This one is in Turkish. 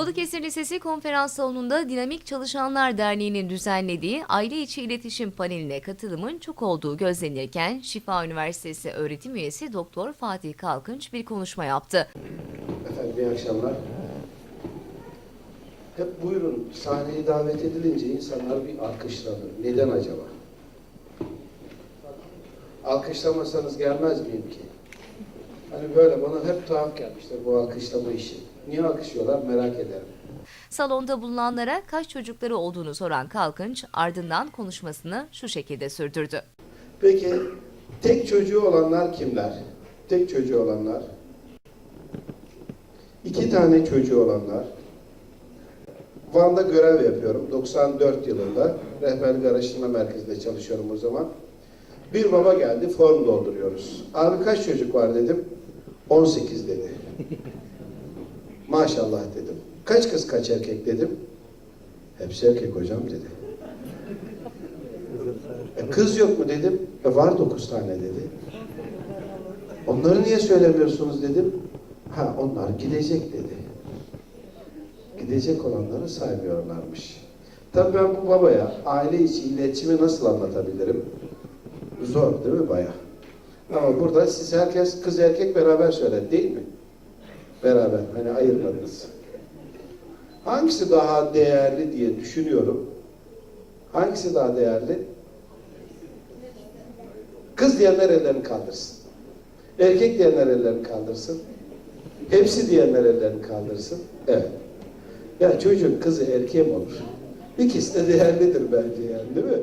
Balıkesir Lisesi konferans salonunda Dinamik Çalışanlar Derneği'nin düzenlediği aile içi iletişim paneline katılımın çok olduğu gözlenirken Şifa Üniversitesi öğretim üyesi Doktor Fatih Kalkınç bir konuşma yaptı. Efendim iyi akşamlar. Hep buyurun sahneye davet edilince insanlar bir alkışlanır. Neden acaba? Alkışlamasanız gelmez miyim ki? Hani böyle bana hep tuhaf gelmiştir bu alkışlama işi. Niye alkışlıyorlar merak ederim. Salonda bulunanlara kaç çocukları olduğunu soran Kalkınç ardından konuşmasını şu şekilde sürdürdü. Peki tek çocuğu olanlar kimler? Tek çocuğu olanlar. İki tane çocuğu olanlar. Van'da görev yapıyorum. 94 yılında rehberlik araştırma merkezinde çalışıyorum o zaman. Bir baba geldi, form dolduruyoruz. Abi kaç çocuk var dedim. 18 dedi. Maşallah dedim. Kaç kız kaç erkek dedim. Hepsi erkek hocam dedi. E, kız yok mu dedim. E, var dokuz tane dedi. Onları niye söylemiyorsunuz dedim. Ha onlar gidecek dedi. Gidecek olanları saymıyorlarmış. Tabii ben bu babaya aile içi iletişimi nasıl anlatabilirim? Zor değil mi baya? Ama burada siz herkes kız erkek beraber söyledi değil mi? Beraber hani ayırmadınız. Hangisi daha değerli diye düşünüyorum. Hangisi daha değerli? Kız diyenler ellerini kaldırsın. Erkek diyenler ellerini kaldırsın. Hepsi diyenler ellerini kaldırsın. Evet. Ya çocuk kızı erkeğe mi olur? İkisi de değerlidir bence yani değil mi?